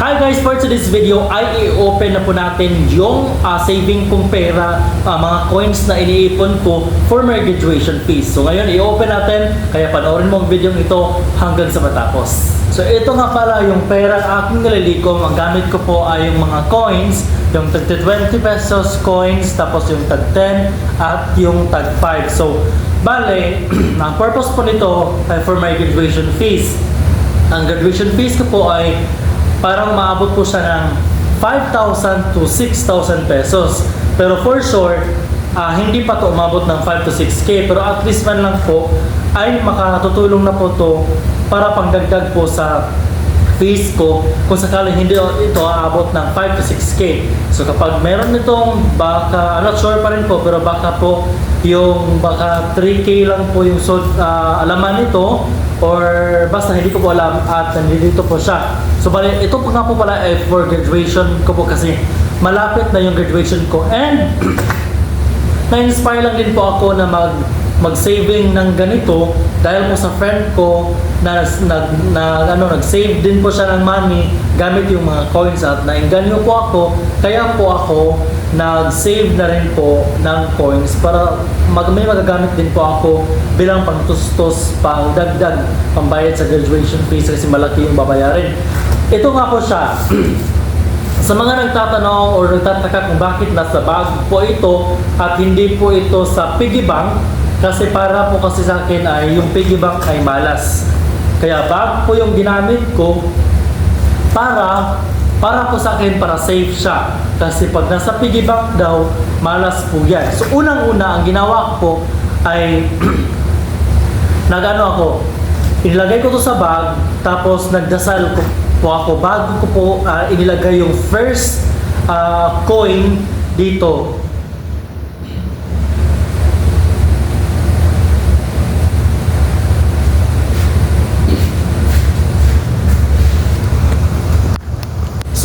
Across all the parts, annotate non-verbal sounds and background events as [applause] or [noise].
Hi guys, for today's video ay i-open na po natin yung ah, saving kong pera, ah, mga coins na iniipon ko for my graduation fees. So ngayon i-open natin, kaya panoorin mo ang video ito hanggang sa matapos. So ito nga pala yung pera aking nililikom. Ang gamit ko po ay yung mga coins, yung tag 20 pesos coins, tapos yung tag 10 at yung tag 5. So bale, [clears throat] ang purpose po nito ay for my graduation fees. Ang graduation fees ko po ay parang maabot po siya ng 5,000 to 6,000 pesos. Pero for sure, ah, hindi pa to umabot ng 5 to 6K. Pero at least man lang po, ay makatutulong na po to para pangdagdag po sa fees ko kung sakaling hindi ito aabot ng 5 to 6K. So kapag meron nitong baka, I'm not sure pa rin po, pero baka po yung baka 3K lang po yung so, ah, alaman nito or basta hindi ko po alam at nandito po siya. So bali, ito po nga po pala ay for graduation ko po kasi malapit na yung graduation ko and [clears throat] na-inspire lang din po ako na mag mag-saving ng ganito dahil po sa friend ko na, nag na ano nag-save din po siya ng money gamit yung mga coins at nainganyo po ako kaya po ako nag-save na rin po ng coins para mag may magagamit din po ako bilang pangtustos pang dagdag pambayad sa graduation fees kasi malaki yung babayarin ito nga po siya [clears throat] Sa mga nagtatanong or nagtataka kung bakit nasa bag po ito at hindi po ito sa piggy bank kasi para po kasi sa akin ay yung piggy bank ay malas. Kaya bag po yung ginamit ko para para po sa akin para safe siya. Kasi pag nasa piggy bank daw, malas po yan. So unang-una ang ginawa ko ay [clears throat] nagano ako, inilagay ko to sa bag, tapos nagdasal ko po ako bago ko po ah, inilagay yung first ah, coin dito.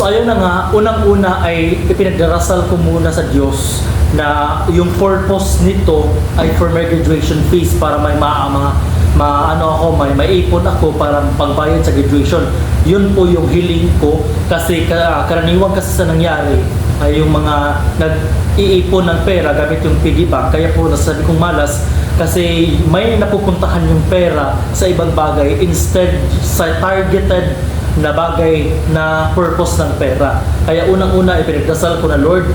So ayun na nga, unang-una ay ipinagdarasal ko muna sa Diyos na yung purpose nito ay for my graduation fees para may ma, ma, ano ako, may maipon ako para pagbayad sa graduation. Yun po yung hiling ko kasi ka, karaniwan kasi sa nangyari ay yung mga nag-iipon ng pera gamit yung piggy bank. Kaya po nasabi kong malas kasi may napupuntahan yung pera sa ibang bagay instead sa targeted na bagay na purpose ng pera. Kaya unang-una ipinagdasal ko na Lord,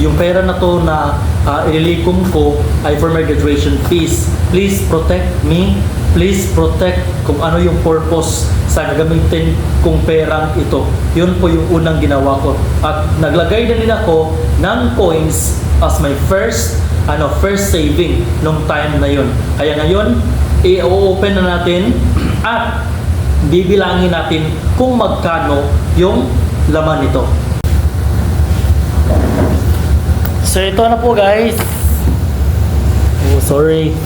yung pera na to na uh, ililikom ko ay for my graduation fees. Please protect me. Please protect kung ano yung purpose sa gagamitin kong perang ito. Yun po yung unang ginawa ko. At naglagay na din ako ng coins as my first ano first saving nung time na yun. Kaya ngayon, i-open na natin at bibilangin natin kung magkano yung laman nito. So ito na po guys. Oh, sorry.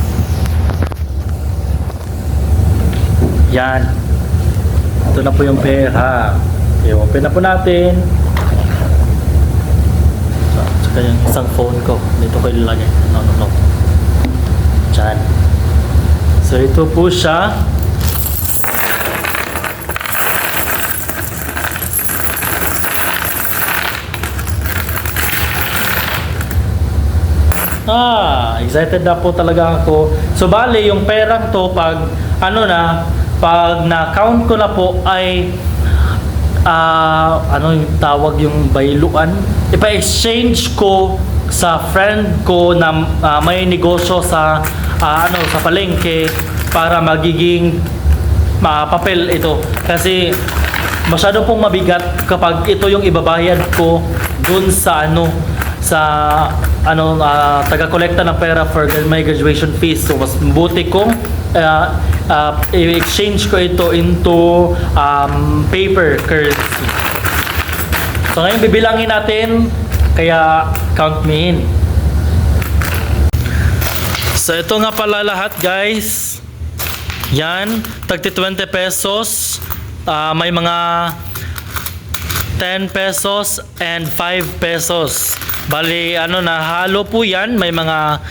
Yan. Ito na po yung pera. I-open na po natin. Tsaka yung isang phone ko. Dito ko ilalagay. No, no, no. Diyan. So ito po siya. Ah, excited na po talaga ako. So bale, yung perang to pag ano na, pag na-count ko na po ay ah ano yung tawag yung bayluan? Ipa-exchange ko sa friend ko na ah, may negosyo sa ah, ano sa palengke para magiging ah, papel ito kasi masyado pong mabigat kapag ito yung ibabayad ko dun sa ano sa ano ah, taga-kolekta ng pera for my graduation fees. So mas mabuti kong ah, ah, i-exchange ko ito into um, paper currency. So ngayon bibilangin natin kaya count me in. So ito nga pala lahat guys. Yan, tagti 20 pesos. Ah, may mga 10 pesos and 5 pesos. Bali, ano na, halo po yan. May mga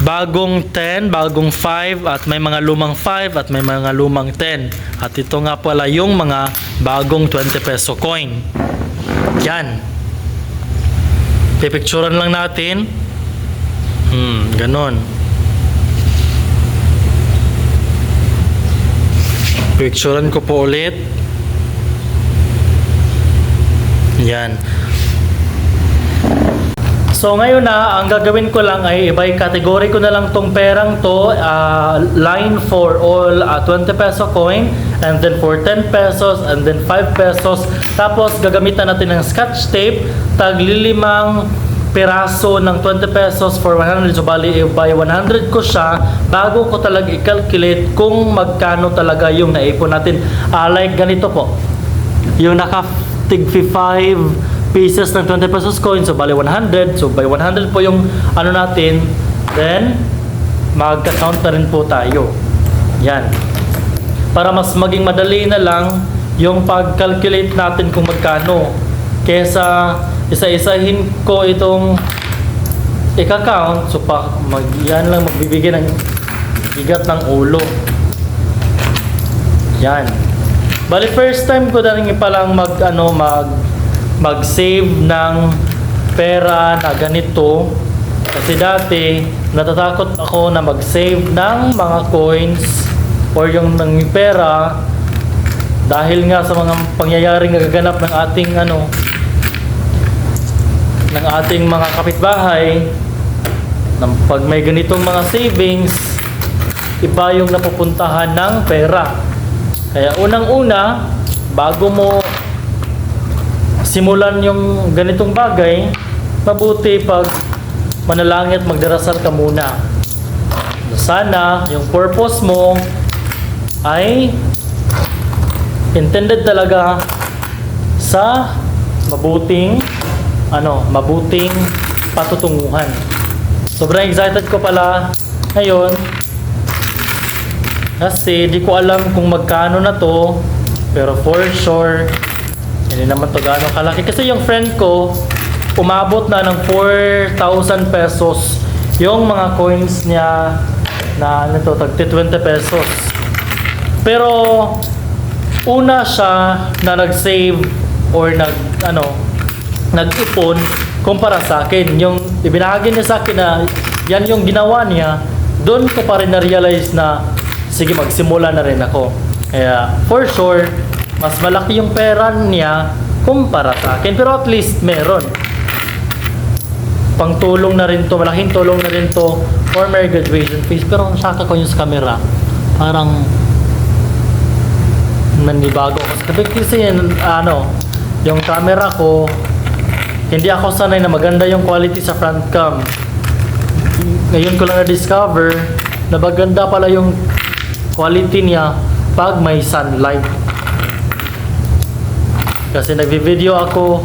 bagong 10, bagong 5, at may mga lumang 5, at may mga lumang 10. At ito nga pala yung mga bagong 20 peso coin. Yan. Pipicturan lang natin. Hmm, ganon. Picturean ko po ulit. Yan. So ngayon na, ang gagawin ko lang ay iba'y category ko na lang tong perang to, ah, line for all ah, 20 peso coin, and then for 10 pesos, and then 5 pesos. Tapos gagamitan natin ng scotch tape, taglilimang piraso ng 20 pesos for 100. So bali, by 100 ko siya bago ko talaga i-calculate kung magkano talaga yung naipon natin. Ah, like ganito po, yung naka tig 5 pieces ng 20 pesos coin, so bali 100. So by 100 po yung ano natin, then magka-count na rin po tayo. Yan. Para mas maging madali na lang yung pag-calculate natin kung magkano. Kesa isa-isahin ko itong ika-count, so pa, mag, yan lang magbibigay ng bigat ng ulo. Yan. Bali first time ko na rin palang mag ano mag mag-save ng pera na ganito. Kasi dati natatakot ako na mag-save ng mga coins or yung ng pera dahil nga sa mga pangyayaring nagaganap ng ating ano ng ating mga kapitbahay ng pag may ganitong mga savings iba yung napupuntahan ng pera kaya unang-una, bago mo simulan yung ganitong bagay, mabuti pag manalangin at magdarasal ka muna. Sana yung purpose mo ay intended talaga sa mabuting ano, mabuting patutunguhan. Sobrang excited ko pala ngayon kasi di ko alam kung magkano na to. Pero for sure, hindi naman to gaano kalaki. Kasi yung friend ko, umabot na ng 4,000 pesos yung mga coins niya na ano to, tag 20 pesos. Pero una siya na nag-save or nag ano nag-ipon kumpara sa akin. Yung ibinahagi niya sa akin na yan yung ginawa niya, doon ko pa rin na-realize na sige magsimula na rin ako. Kaya for sure, mas malaki yung pera niya kumpara sa akin. Pero at least meron. Pangtulong na rin to, malaking tulong na rin to for my graduation fees. Pero ang saka ko yung sa camera, parang nanibago ako. Kasi kasi ano, yung camera ko, hindi ako sanay na maganda yung quality sa front cam. Ngayon ko lang na-discover na maganda pala yung quality niya pag may sunlight. Kasi nagvi-video ako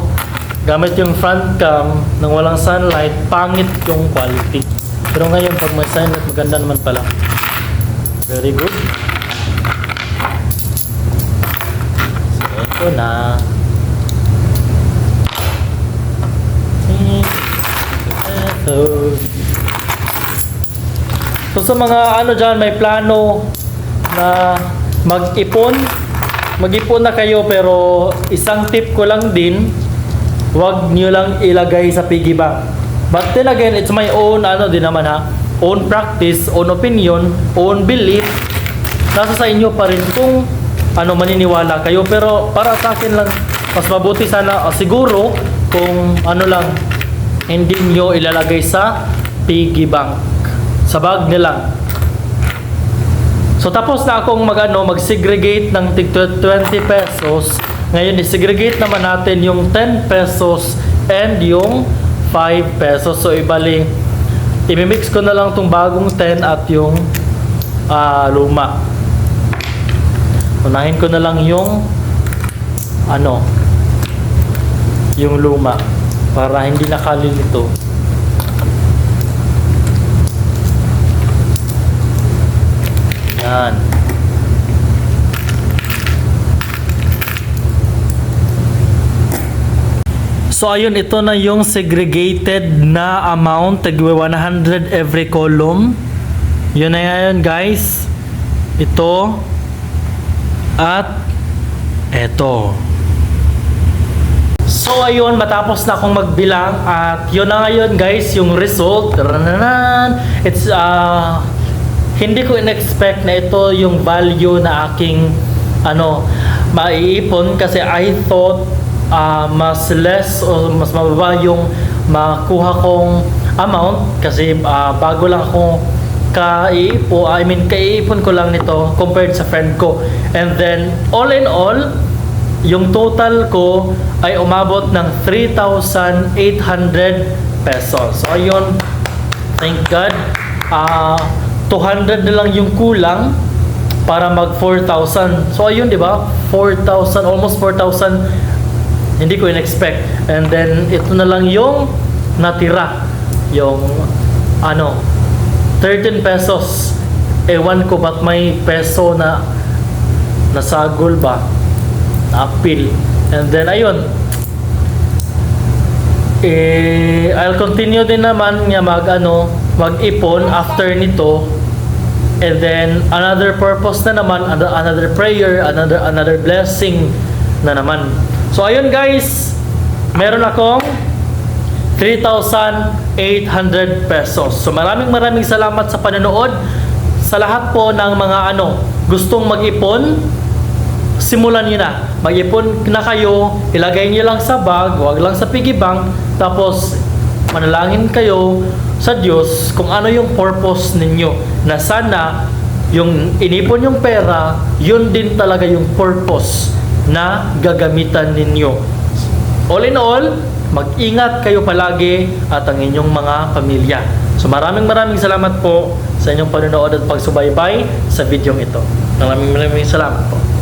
gamit yung front cam nang walang sunlight, pangit yung quality. Pero ngayon pag may sunlight, maganda naman pala. Very good. So, ito na. Ito. So sa mga ano dyan, may plano na mag-ipon. Mag-ipon na kayo pero isang tip ko lang din, wag nyo lang ilagay sa piggy bank. But then again, it's my own ano din naman ha, own practice, own opinion, own belief. Nasa sa inyo pa rin kung ano maniniwala kayo. Pero para sa akin lang, mas mabuti sana, ah, siguro, kung ano lang, hindi nyo ilalagay sa piggy bank sa bag nila. So tapos na akong magano mag-segregate ng tig 20 pesos. Ngayon i-segregate naman natin yung 10 pesos and yung 5 pesos. So ibali imimix ko na lang tong bagong 10 at yung ah, luma. Unahin ko na lang yung ano yung luma para hindi nakalilito. Yan. So ayun, ito na yung segregated na amount, tagwa 100 every column. Yun na yan guys. Ito. At Eto. So ayun, matapos na akong magbilang at yun na ngayon guys, yung result. It's uh, hindi ko in-expect na ito yung value na aking ano, maiipon kasi I thought uh, mas less o mas mababa yung makuha kong amount kasi uh, bago lang akong kaiipo, I mean kaiipon ko lang nito compared sa friend ko. And then all in all, yung total ko ay umabot ng 3,800 pesos. So ayun, thank God. Ah, 200 na lang yung kulang para mag 4,000. So ayun, 'di ba? 4,000, almost 4,000 hindi ko in-expect. And then ito na lang yung natira. Yung ano, 13 pesos. Ewan ko ba't may peso na nasagol ba? Na-appeal. And then ayun. Eh, I'll continue din naman nga mag ano, mag-ipon after nito. And then another purpose na naman, ano- another prayer, another another blessing na naman. So ayun guys, meron akong 3,800 pesos. So maraming maraming salamat sa panonood. Sa lahat po ng mga ano, gustong mag-ipon, simulan nyo na. Mag-ipon na kayo, ilagay nyo lang sa bag, wag lang sa piggy bank, tapos manalangin kayo sa Diyos kung ano yung purpose ninyo. Na sana yung inipon yung pera, yun din talaga yung purpose na gagamitan ninyo. All in all, mag-ingat kayo palagi at ang inyong mga pamilya. So maraming maraming salamat po sa inyong panonood at pagsubaybay sa video ito. Maraming maraming salamat po.